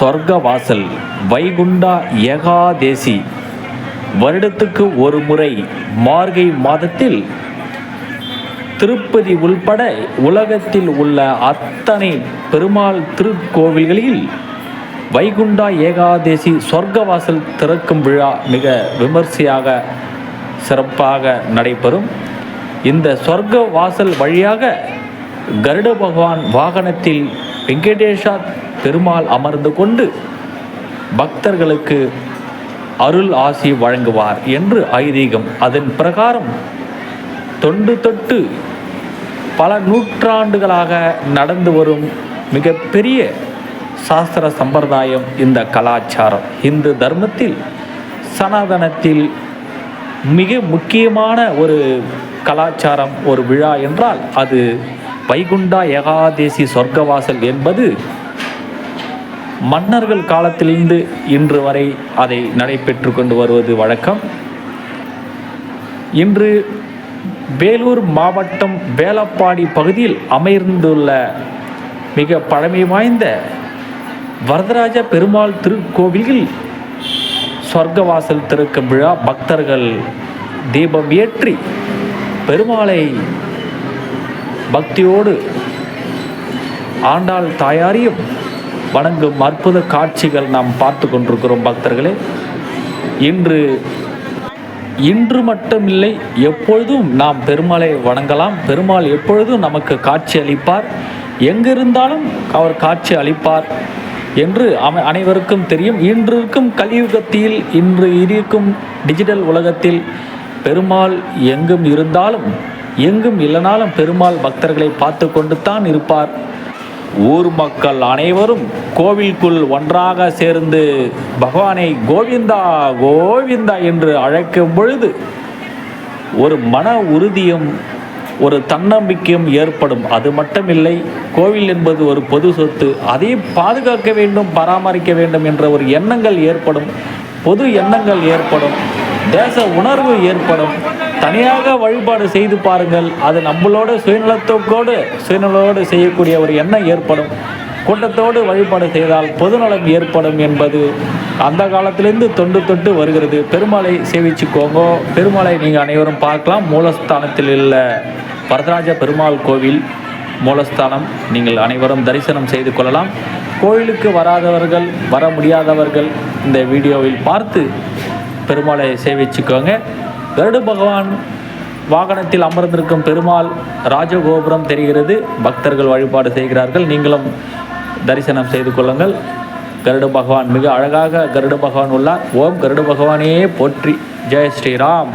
சொர்க்க வாசல் வைகுண்டா ஏகாதேசி. வருடத்துக்கு ஒரு முறை மார்கை மாதத்தில் திருப்பதி உள்பட உலகத்தில் உள்ள அத்தனை பெருமாள் திருக்கோவில்களில் வைகுண்டா ஏகாதேசி சொர்க்கவாசல் திறக்கும் விழா மிக விமர்சையாக சிறப்பாக நடைபெறும். இந்த சொர்க்க வாசல் வழியாக கருட பகவான் வாகனத்தில் வெங்கடேஷா பெருமாள் அமர்ந்து கொண்டு பக்தர்களுக்கு அருள் ஆசி வழங்குவார் என்று ஐதீகம். அதன் பிரகாரம் தொண்டு தொட்டு பல நூற்றாண்டுகளாக நடந்து வரும் மிகப்பெரிய சாஸ்திர சம்பிரதாயம் இந்த கலாச்சாரம். இந்து தர்மத்தில் சனாதனத்தில் மிக முக்கியமான ஒரு கலாச்சாரம் ஒரு விழா என்றால் அது வைகுண்டா ஏகாதேசி சொர்க்கவாசல் என்பது மன்னர்கள் காலத்திலிருந்து இன்று வரை அதை நடைபெற்று கொண்டு வருவது வழக்கம். இன்று வேலூர் மாவட்டம் வேலப்பாடி பகுதியில் அமைந்துள்ள மிக பழமை வாய்ந்த வரதராஜ பெருமாள் திருக்கோவிலில் சொர்க்கவாசல் திறக்கும் விழா பக்தர்கள் தீபம் ஏற்றி பெருமாளை பக்தியோடு ஆண்டாள் தாயாரையும் வணங்கும் அற்புத காட்சிகள் நாம் பார்த்து கொண்டிருக்கிறோம் பக்தர்களே. இன்று இன்று மட்டுமில்லை எப்பொழுதும் நாம் பெருமாளை வணங்கலாம். பெருமாள் எப்பொழுதும் நமக்கு காட்சி அளிப்பார். எங்கிருந்தாலும் அவர் காட்சி அளிப்பார் என்று அம அனைவருக்கும் தெரியும். இன்று இருக்கும் கலியுகத்தில் இன்று இருக்கும் டிஜிட்டல் உலகத்தில் பெருமாள் எங்கும் இருந்தாலும் எங்கும் இல்லைனாலும் பெருமாள் பக்தர்களை பார்த்து கொண்டு தான் இருப்பார். ஊர் மக்கள் அனைவரும் கோவிலுக்குள் ஒன்றாக சேர்ந்து பகவானை கோவிந்தா கோவிந்தா என்று அழைக்கும் பொழுது ஒரு மன உறுதியும் ஒரு தன்னம்பிக்கையும் ஏற்படும். அது மட்டுமில்லை கோவில் என்பது ஒரு பொது சொத்து. அதை பாதுகாக்க வேண்டும் பராமரிக்க வேண்டும் என்ற ஒரு எண்ணங்கள் ஏற்படும். பொது எண்ணங்கள் ஏற்படும். தேச உணர்வு ஏற்படும். தனியாக வழிபாடு செய்து பாருங்கள். அது நம்மளோட சுயநலத்தோடு சுயநலத்தோடு செய்யக்கூடிய ஒரு எண்ணம் ஏற்படும். கூட்டத்தோடு வழிபாடு செய்தால் பொதுநலம் ஏற்படும் என்பது அந்த காலத்திலிருந்து தொண்டு தொட்டு வருகிறது. பெருமாளை சேவிச்சுக்கோங்க. பெருமாளை நீங்கள் அனைவரும் பார்க்கலாம். மூலஸ்தானத்தில் உள்ள வரதராஜ பெருமாள் கோவில் மூலஸ்தானம். நீங்கள் அனைவரும் தரிசனம் செய்து கொள்ளலாம். கோயிலுக்கு வராதவர்கள் வர முடியாதவர்கள் இந்த வீடியோவில் பார்த்து பெருமாளை சேவிச்சுக்கோங்க. கருட பகவான் வாகனத்தில் அமர்ந்திருக்கும் பெருமாள் ராஜகோபுரம் தெரிகிறது. பக்தர்கள் வழிபாடு செய்கிறார்கள். நீங்களும் தரிசனம் செய்து கொள்ளுங்கள். கருட பகவான் மிக அழகாக கருட பகவான் உள்ளார். ஓம் கருட பகவானே போற்றி. ஜெய் ஸ்ரீராம்.